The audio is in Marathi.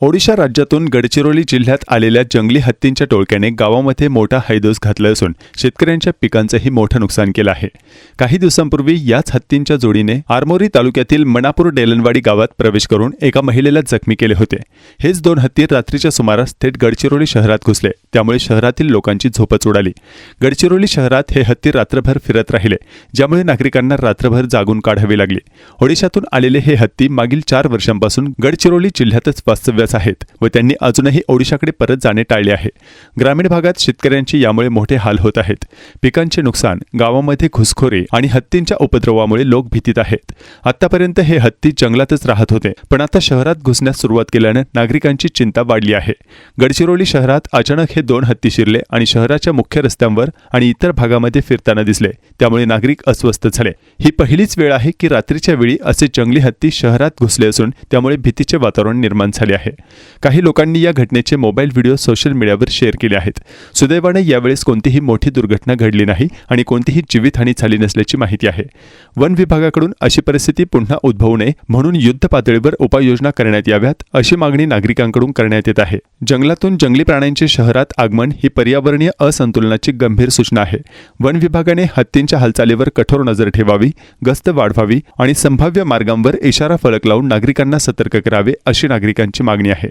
ओडिशा राज्यातून गडचिरोली जिल्ह्यात आलेल्या जंगली हत्तींच्या टोळक्याने गावामध्ये मोठा हैदोस घातला असून शेतकऱ्यांच्या पिकांचंही मोठं नुकसान केलं आहे. काही दिवसांपूर्वी याच हत्तींच्या जोडीने आरमोरी तालुक्यातील मणापूर डेलनवाडी गावात प्रवेश करून एका महिलेला जखमी केले होते. हेच दोन हत्ती रात्रीच्या सुमारास थेट गडचिरोली शहरात घुसले. त्यामुळे शहरातील लोकांची झोपच उडाली. गडचिरोली शहरात हे हत्ती रात्रभर फिरत राहिले ज्यामुळे नागरिकांना रात्रभर जागून काढावी लागली. ओडिशातून आलेले हे हत्ती मागील चार वर्षांपासून गडचिरोली जिल्ह्यातच वास्तव्यास आहेत व त्यांनी अजूनही ओडिशाकडे परत जाणे टाळले आहे. ग्रामीण भागात शेतकऱ्यांची यामुळे मोठे हाल होत आहेत. पिकांचे नुकसान गावामध्ये घुसखोरी आणि हत्तींच्या उपद्रवामुळे लोक भीतीत आहेत. आतापर्यंत हे हत्ती जंगलातच राहत होते पण आता शहरात घुसण्यास सुरुवात केल्यानं नागरिकांची चिंता वाढली आहे. गडचिरोली शहरात अचानक हे दोन हत्ती शिरले आणि शहराच्या मुख्य रस्त्यांवर आणि इतर भागामध्ये फिरताना दिसले. त्यामुळे नागरिक अस्वस्थ झाले. ही पहिलीच वेळ आहे की रात्रीच्या वेळी असे जंगली हत्ती शहरात घुसले असून त्यामुळे भीतीचे वातावरण निर्माण झाले आहे. काही लोकांनी या घटनेचे मोबाईल व्हिडिओ सोशल मीडियावर शेअर केले आहेत. सुदैवाने यावेळेस कोणतीही मोठी दुर्घटना घडली नाही आणि कोणतीही जीवितहानी झाली नसल्याची माहिती आहे. वन विभागाकडून अशी परिस्थिती पुन्हा उद्भवू नये म्हणून युद्ध पातळीवर उपाययोजना करण्यात याव्यात अशी मागणी नागरिकांकडून करण्यात येत आहे. जंगलातून जंगली प्राण्यांचे शहरात आगमन ही पर्यावरणीय असंतुलनाची गंभीर सूचना आहे. वन विभागाने हत्तींच्या हालचालीवर कठोर नजर ठेवावी गस्त वाढवावी आणि संभाव्य मार्गांवर इशारा फलक लावून नागरिकांना सतर्क करावे अशी नागरिकांची मागणी आहे.